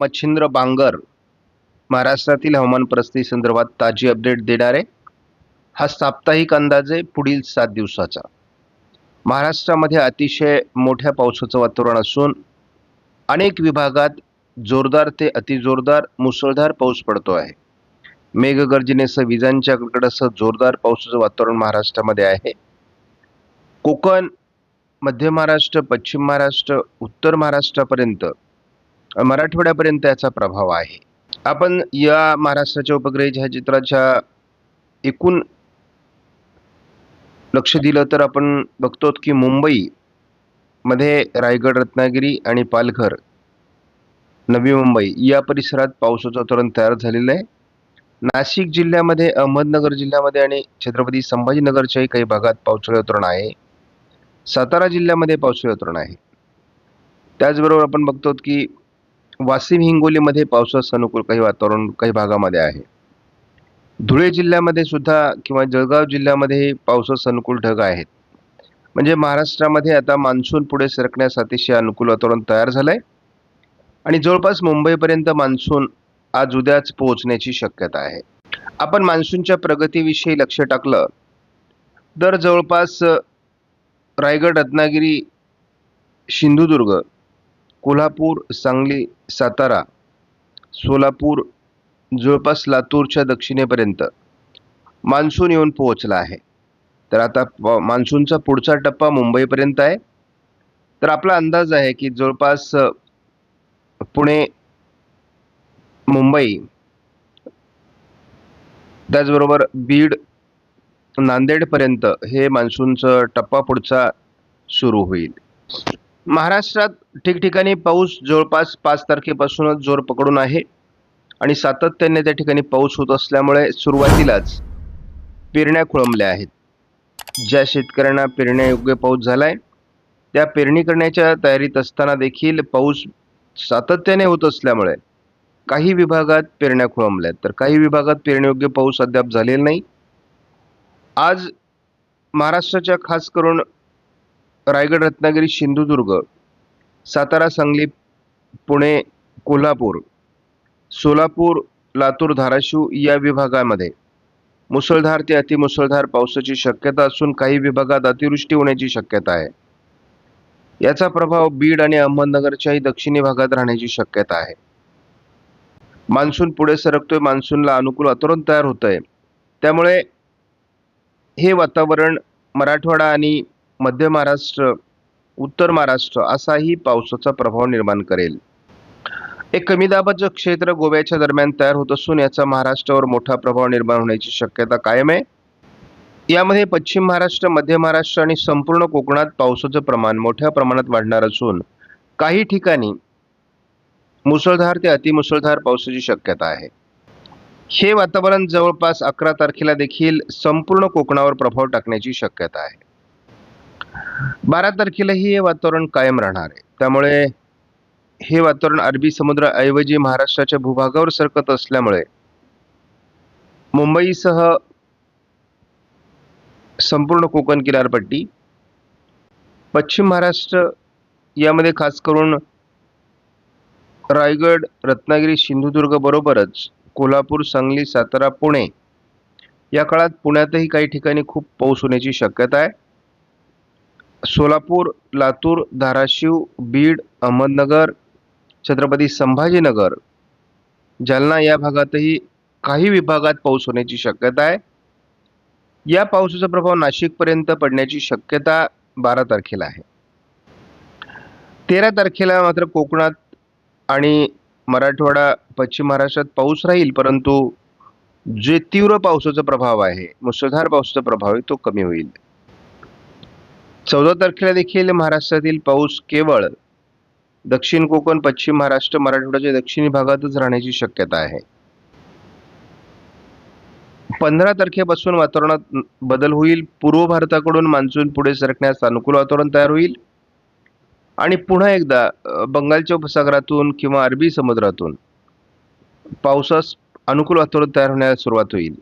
मच्छिंद्र बांगर महाराष्ट्रातील हवामान परिस्थिती संदर्भात ताजी अपडेट देणार आहे हा साप्ताहिक अंदाज आहे पुढील सात दिवसाचा. महाराष्ट्रामध्ये अतिशय मोठ्या पावसाचं वातावरण असून अनेक विभागात जोरदार ते अतिजोरदार मुसळधार पाऊस पडतो आहे. मेघगर्जनेसह विजांच्या कडकडासह जोरदार पावसाचं वातावरण महाराष्ट्रामध्ये आहे. कोकण मध्य महाराष्ट्र पश्चिम महाराष्ट्र उत्तर महाराष्ट्रापर्यंत मराठवाड्यापर्यंत याचा प्रभाव आहे. आपण या महाराष्ट्राच्या उपग्रह छायाचित्राच्या एकूण लक्ष दिलं तर आपण बघतो की मुंबई मध्ये रायगड रत्नागिरी आणि पालघर नवी मुंबई या परिसरात पावसाचं वातावरण तयार झालेलं आहे. नाशिक जिल्ह्यामध्ये अहमदनगर जिल्ह्यामध्ये आणि छत्रपती संभाजीनगरच्याही काही भागात पावसाळी वातावरण आहे. सातारा जिल्ह्यामध्ये पावसाळी वातावरण आहे. त्याचबरोबर आपण बघतो की वाशिम हिंगोलीमध्ये पावसास अनुकूल काही वातावरण काही भागामध्ये आहे. धुळे जिल्ह्यामध्ये सुद्धा किंवा जळगाव जिल्ह्यामध्ये पावसास अनुकूल ढग आहेत. म्हणजे महाराष्ट्रामध्ये आता मान्सून पुढे सरकण्यास अतिशय अनुकूल वातावरण तयार झालं आहे आणि जवळपास मुंबईपर्यंत मान्सून आज उद्याच पोहोचण्याची शक्यता आहे. आपण मान्सूनच्या प्रगतीविषयी लक्ष टाकलं तर जवळपास रायगड रत्नागिरी सिंधुदुर्ग कोल्हापूर सांगली सातारा सोलापूर जवळपास लातूरच्या दक्षिणेपर्यंत मान्सून येऊन पोहोचला आहे. तर आता प- मान्सूनचा पुढचा टप्पा मुंबईपर्यंत आहे. तर आपला अंदाज आहे की जवळपास पुणे मुंबई त्याचबरोबर बीड नांदेडपर्यंत हे मान्सूनचं टप्पा पुढचा सुरू होईल. महाराष्ट्रात ठिकठिकाणी पाऊस जवळपास पाच तारखेपासूनच जोर पकडून आहे आणि सातत्याने त्या ठिकाणी पाऊस होत असल्यामुळे सुरुवातीलाच पेरण्या खोळंबल्या आहेत. ज्या शेतकऱ्यांना पेरण्यायोग्य पाऊस झाला आहे त्या पेरणी करण्याच्या तयारीत असताना देखील पाऊस सातत्याने होत असल्यामुळे काही विभागात पेरण्या खोळंबल्या आहेत. तर काही विभागात पेरण्यायोग्य पाऊस अद्याप झालेला नाही. आज महाराष्ट्राच्या खास करून रायगड रत्नागिरी सिंधुदुर्ग सातारा सांगली पुणे कोल्हापूर सोलापूर लातूर धाराशिव या विभागामध्ये. मुसळधार ते अतिमुसळधार पावसाची शक्यता असून काही विभागात अतिवृष्टी होण्याची शक्यता आहे. याचा प्रभाव बीड आणि अहमदनगरच्याही दक्षिणी भागात राहण्याची शक्यता आहे. मान्सून पुढे सरकतोय मान्सूनला अनुकूल वातावरण तयार होत आहे त्यामुळे हे वातावरण मराठवाडा आणि मध्य महाराष्ट्र उत्तर महाराष्ट्र असाही पावसाचा प्रभाव निर्माण करेल. एक कमी दाबाचं क्षेत्र गोव्याच्या दरम्यान तयार होत असून याचा महाराष्ट्रावर मोठा प्रभाव निर्माण होण्याची शक्यता कायम आहे. यामध्ये पश्चिम महाराष्ट्र मध्य महाराष्ट्र आणि संपूर्ण कोकणात पावसाचं प्रमाण मोठ्या प्रमाणात वाढणार असून काही ठिकाणी मुसळधार ते अतिमुसळधार पावसाची शक्यता आहे. हे वातावरण जवळपास अकरा तारखेला देखील संपूर्ण कोकणावर प्रभाव टाकण्याची शक्यता आहे. बारा तारखेलाही हे वातावरण कायम राहणार आहे. त्यामुळे हे वातावरण अरबी समुद्राऐवजी महाराष्ट्राच्या भूभागावर सरकत असल्यामुळे मुंबईसह संपूर्ण कोकण किनारपट्टी पश्चिम महाराष्ट्र यामध्ये खास करून रायगड रत्नागिरी सिंधुदुर्ग बरोबरच कोल्हापूर सांगली सातारा पुणे या काळात पुण्यातही काही ठिकाणी खूप पाऊस होण्याची शक्यता आहे. सोलापूर लातूर धाराशिव बीड अहमदनगर छत्रपती संभाजीनगर. जालना या भागातही काही विभागात पाऊस होण्याची शक्यता आहे. या पावसाचा प्रभाव नाशिकपर्यंत पडण्याची शक्यता बारा तारखेला आहे. तेरा तारखेला मात्र कोकणात आणि मराठवाडा पश्चिम महाराष्ट्रात पाऊस राहील परंतु जे तीव्र पावसाचा प्रभाव आहे मुसळधार पावसाचा प्रभाव आहे तो कमी होईल. चौदा तारखेला देखील महाराष्ट्रातील पाऊस केवळ दक्षिण कोकण पश्चिम महाराष्ट्र मराठवाड्याच्या दक्षिणी भागातच राहण्याची शक्यता आहे. पंधरा तारखेपासून वातावरणात बदल होईल. पूर्व भारताकडून मान्सून पुढे सरकण्यास अनुकूल वातावरण तयार होईल. आणि पुन्हा एकदा बंगालच्या उपसागरातून किंवा अरबी समुद्रातून पावसास अनुकूल वातावरण तयार होण्यास सुरुवात होईल.